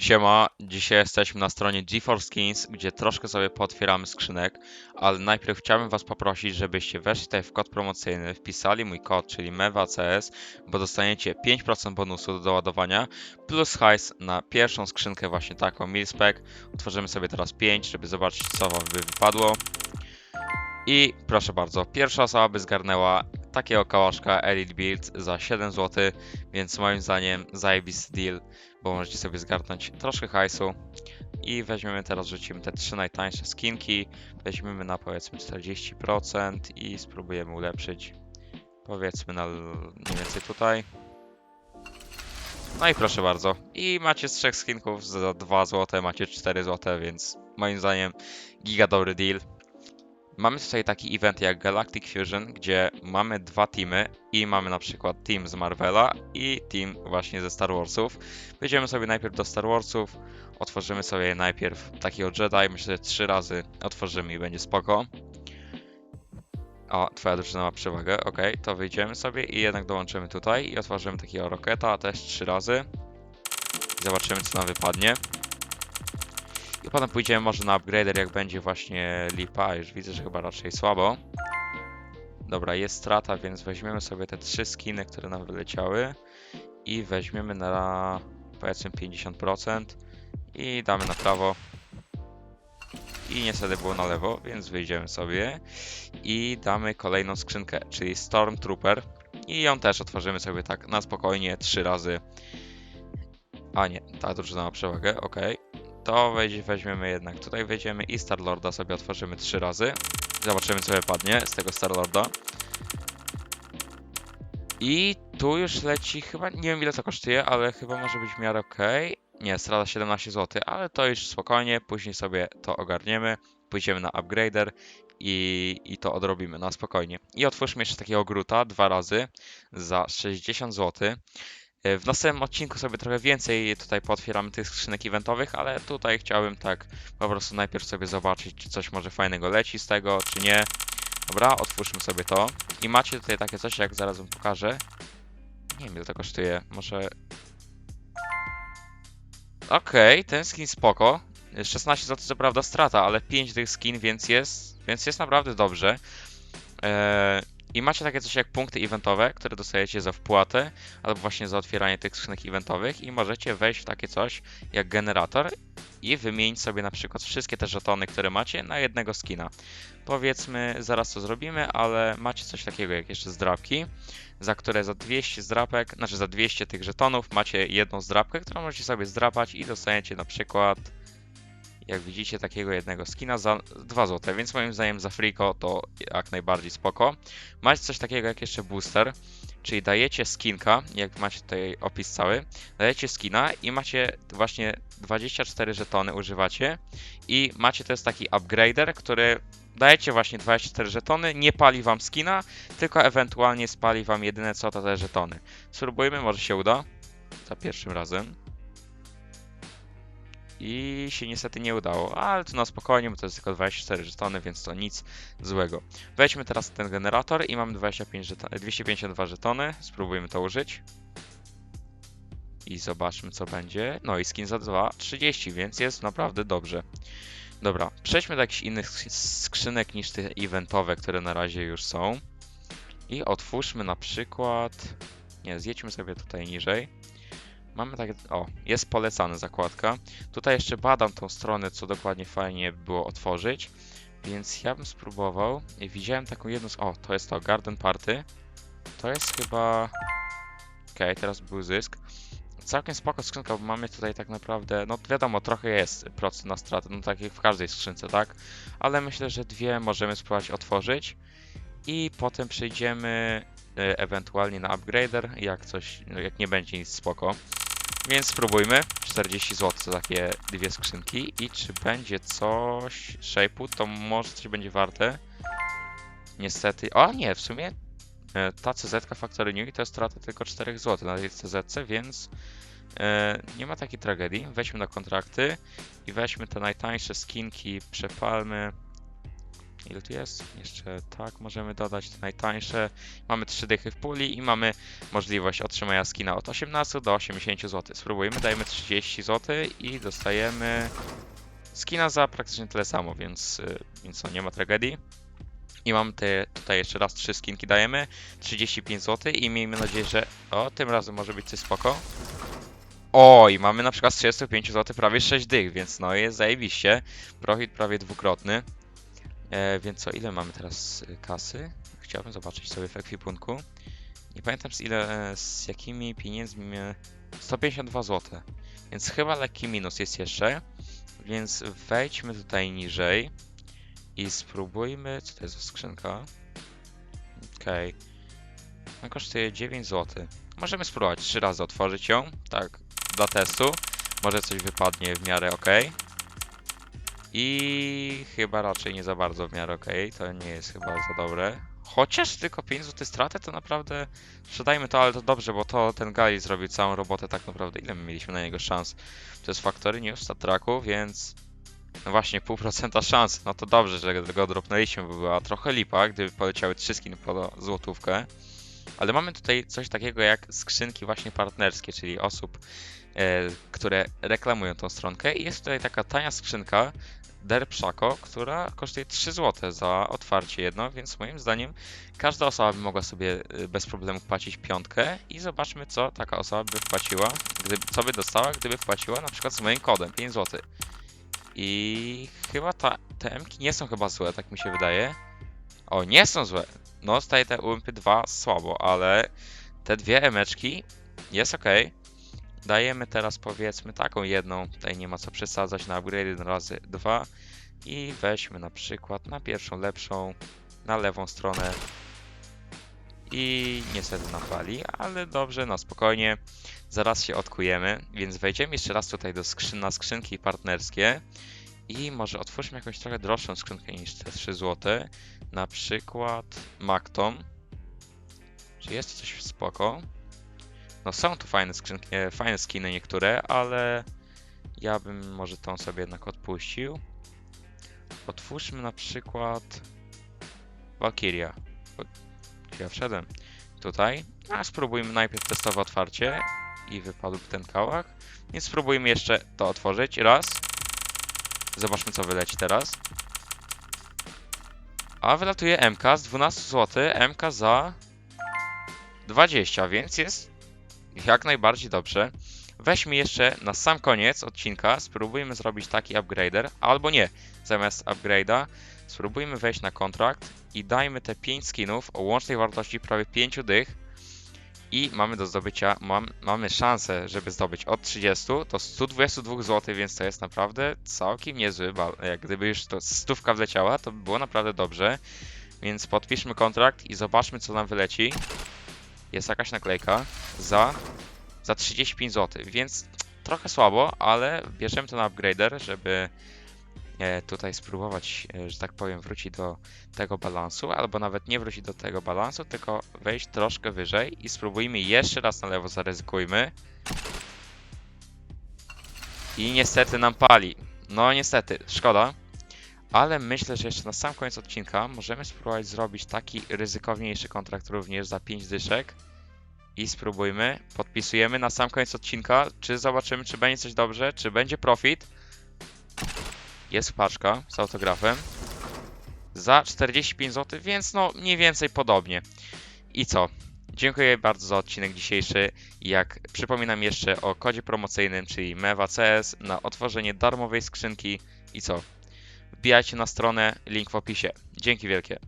Siema, dzisiaj jesteśmy na stronie GeForce Skins, gdzie troszkę sobie pootwieramy skrzynek, ale najpierw chciałbym was poprosić, żebyście weszli tutaj w kod promocyjny, wpisali mój kod, czyli MEWACS, bo dostaniecie 5% bonusu do doładowania, plus hajs na pierwszą skrzynkę właśnie taką Milspec. Otworzymy sobie teraz 5, żeby zobaczyć co wam by wypadło. I proszę bardzo, pierwsza osoba by zgarnęła takiego kałaszka Elite Build za 7 zł, więc moim zdaniem zajebisty deal bo możecie sobie zgarnąć troszkę hajsu i weźmiemy teraz, rzucimy te trzy najtańsze skinki, weźmiemy na powiedzmy 40% i spróbujemy ulepszyć powiedzmy na mniej więcej tutaj. No i proszę bardzo. I macie z trzech skinków za 2 zł, macie 4 zł, więc moim zdaniem giga dobry deal. Mamy tutaj taki event jak Galactic Fusion, gdzie mamy dwa teamy i mamy na przykład team z Marvela i team właśnie ze Star Warsów. Wejdziemy sobie najpierw do Star Warsów, otworzymy sobie najpierw takiego Jedi, myślę, że trzy razy otworzymy i będzie spoko. O, twoja drużyna ma przewagę, ok, to wyjdziemy sobie i jednak dołączymy tutaj i otworzymy takiego Roketa też trzy razy. I zobaczymy co nam wypadnie. I potem pójdziemy może na upgrader, jak będzie właśnie lipa. Już widzę, że chyba raczej słabo. Dobra, jest strata, więc weźmiemy sobie te trzy skiny, które nam wyleciały. I weźmiemy na powiedzmy 50%. I damy na prawo. I niestety było na lewo, więc wyjdziemy sobie. I damy kolejną skrzynkę, czyli Stormtrooper. I ją też otworzymy sobie tak na spokojnie trzy razy. A nie, ta drużyna ma przewagę, okej to weź, weźmiemy jednak tutaj wejdziemy i Starlorda sobie otworzymy trzy razy. Zobaczymy co wypadnie z tego Starlorda. I tu już leci chyba, nie wiem ile to kosztuje, ale chyba może być w miarę ok. Nie, strata 17 zł, ale to już spokojnie, później sobie to ogarniemy. Pójdziemy na upgrader i, i to odrobimy na spokojnie. I otwórzmy jeszcze takiego gruta dwa razy za 60 zł. E, W następnym odcinku sobie trochę więcej tutaj pootwieramy tych skrzynek eventowych, ale tutaj chciałbym tak po prostu najpierw sobie zobaczyć, czy coś może fajnego leci z tego, czy nie. Dobra, otwórzmy sobie to. I macie tutaj takie coś, jak zaraz wam pokażę. Nie wiem ile to kosztuje, może... Okej, ten skin spoko. 16 zł co prawda strata, ale 5 tych skin, więc jest, więc jest naprawdę dobrze. Eee, I macie takie coś jak punkty eventowe, które dostajecie za wpłatę albo właśnie za otwieranie tych skrzynek eventowych i możecie wejść w takie coś jak generator i wymienić sobie na przykład wszystkie te żetony, które macie na jednego skina. Powiedzmy, zaraz to zrobimy, ale macie coś takiego jak jeszcze zdrapki, za które za 200 zdrapek, znaczy za 200 tych żetonów macie jedną zdrapkę, którą możecie sobie zdrapać i dostaniecie na przykład jak widzicie, takiego jednego skina za 2 zł, więc moim zdaniem za friko to jak najbardziej spoko. Macie coś takiego jak jeszcze booster, czyli dajecie skinka, jak macie tutaj opis cały, dajecie skina i macie właśnie 24 żetony używacie i macie to jest taki upgrader, który dajecie właśnie 24 żetony, nie pali wam skina, tylko ewentualnie spali wam jedyne co to te żetony. Spróbujmy, może się uda. Za pierwszym razem. I się niestety nie udało, ale to na spokojnie, bo to jest tylko 24 żetony, więc to nic złego. Wejdźmy teraz ten generator i mamy 25 żeton 252 żetony. Spróbujmy to użyć. I zobaczmy co będzie. No i skin za 2, 30, więc jest naprawdę dobrze. Dobra, przejdźmy do jakichś innych sk- skrzynek niż te eventowe, które na razie już są. I otwórzmy na przykład... Nie, zjedźmy sobie tutaj niżej. Mamy takie... O, jest polecana zakładka. Tutaj jeszcze badam tą stronę, co dokładnie fajnie było otworzyć. Więc ja bym spróbował. Widziałem taką jedną z... O, to jest to, Garden Party. To jest chyba... Okej, teraz był zysk. Całkiem spoko skrzynka, bo mamy tutaj tak naprawdę... No wiadomo, trochę jest procent na stratę, no tak jak w każdej skrzynce, tak? Ale myślę, że dwie możemy spróbować otworzyć. I potem przejdziemy e, ewentualnie na upgrader, jak coś... Jak nie będzie nic spoko. Więc spróbujmy. 40 zł za takie dwie skrzynki. I czy będzie coś shape'u, to może coś będzie warte. Niestety. O nie, w sumie e, ta CZ Factory New to jest strata tylko 4 zł na tej CZ, więc e, nie ma takiej tragedii. Weźmy na kontrakty i weźmy te najtańsze skinki, przepalmy. Ile tu jest? Jeszcze tak, możemy dodać te najtańsze. Mamy 3 dychy w puli i mamy możliwość otrzymania skina od 18 do 80 zł. Spróbujmy, dajmy 30 zł i dostajemy skina za praktycznie tyle samo, więc, y, więc no, nie ma tragedii. I mam te, tutaj jeszcze raz trzy skinki dajemy, 35 zł i miejmy nadzieję, że o, tym razem może być coś spoko. O, i mamy na przykład z 35 zł prawie 6 dych, więc no jest zajebiście. Profit prawie dwukrotny. E, więc co, ile mamy teraz y, kasy? Chciałbym zobaczyć sobie w ekwipunku. Nie pamiętam z ile, e, z jakimi pieniędzmi mnie... 152 zł. Więc chyba lekki minus jest jeszcze. Więc wejdźmy tutaj niżej i spróbujmy. Co to jest za skrzynka? Okej. Ona kosztuje 9 zł. Możemy spróbować 3 razy otworzyć ją. Tak, dla testu. Może coś wypadnie w miarę ok. I chyba raczej nie za bardzo w miarę ok. To nie jest chyba za dobre. Chociaż tylko 5 zł stratę, to naprawdę sprzedajmy to, ale to dobrze, bo to ten Gali zrobił całą robotę tak naprawdę. Ile my mieliśmy na niego szans? To jest Factory News Traku, więc no właśnie, pół procenta szans. No to dobrze, że go dropnęliśmy, bo była trochę lipa, gdyby poleciały trzy skiny po złotówkę. Ale mamy tutaj coś takiego jak skrzynki właśnie partnerskie, czyli osób, które reklamują tą stronkę. I jest tutaj taka tania skrzynka Derpszako, która kosztuje 3 zł za otwarcie jedno, więc moim zdaniem każda osoba by mogła sobie e, bez problemu płacić piątkę i zobaczmy co taka osoba by wpłaciła, gdyby, co by dostała, gdyby wpłaciła na przykład z moim kodem 5 zł. I chyba ta, te M-ki nie są chyba złe, tak mi się wydaje. O, nie są złe. No, staje te UMP 2 słabo, ale te dwie emeczki jest ok. Dajemy teraz powiedzmy taką jedną, tutaj nie ma co przesadzać na upgrade razy dwa. I weźmy na przykład na pierwszą lepszą, na lewą stronę. I niestety nam wali, ale dobrze, na spokojnie, zaraz się odkujemy, więc wejdziemy jeszcze raz tutaj do skrzyn na skrzynki partnerskie. I może otwórzmy jakąś trochę droższą skrzynkę niż te 3 zł, na przykład Macton. Czy jest coś spoko? No są tu fajne skrzynki, e, fajne skiny niektóre, ale ja bym może tą sobie jednak odpuścił. Otwórzmy na przykład Valkyria. Ja wszedłem tutaj. A spróbujmy najpierw testowe otwarcie i wypadł ten kałach. Więc spróbujmy jeszcze to otworzyć. Raz. Zobaczmy co wyleci teraz. A wylatuje MK z 12 zł, MK za 20, więc jest jak najbardziej dobrze. Weźmy jeszcze na sam koniec odcinka, spróbujmy zrobić taki upgrader, albo nie, zamiast upgrade'a spróbujmy wejść na kontrakt i dajmy te 5 skinów o łącznej wartości prawie 5 dych i mamy do zdobycia, mam, mamy szansę, żeby zdobyć od 30 do 122 zł, więc to jest naprawdę całkiem niezły. Jak gdyby już to stówka wleciała, to by było naprawdę dobrze. Więc podpiszmy kontrakt i zobaczmy co nam wyleci. Jest jakaś naklejka za, za 35 zł, więc trochę słabo, ale bierzemy to na upgrader, żeby e, tutaj spróbować, e, że tak powiem, wrócić do tego balansu, albo nawet nie wrócić do tego balansu, tylko wejść troszkę wyżej i spróbujmy jeszcze raz na lewo, zaryzykujmy. I niestety nam pali. No niestety, szkoda. Ale myślę, że jeszcze na sam koniec odcinka możemy spróbować zrobić taki ryzykowniejszy kontrakt również za 5 dyszek. I spróbujmy. Podpisujemy na sam koniec odcinka, czy zobaczymy, czy będzie coś dobrze, czy będzie profit. Jest paczka z autografem. Za 45 zł, więc no mniej więcej podobnie. I co? Dziękuję bardzo za odcinek dzisiejszy. Jak przypominam jeszcze o kodzie promocyjnym, czyli MEWACS na otworzenie darmowej skrzynki. I co? Wbijajcie na stronę, link w opisie. Dzięki wielkie.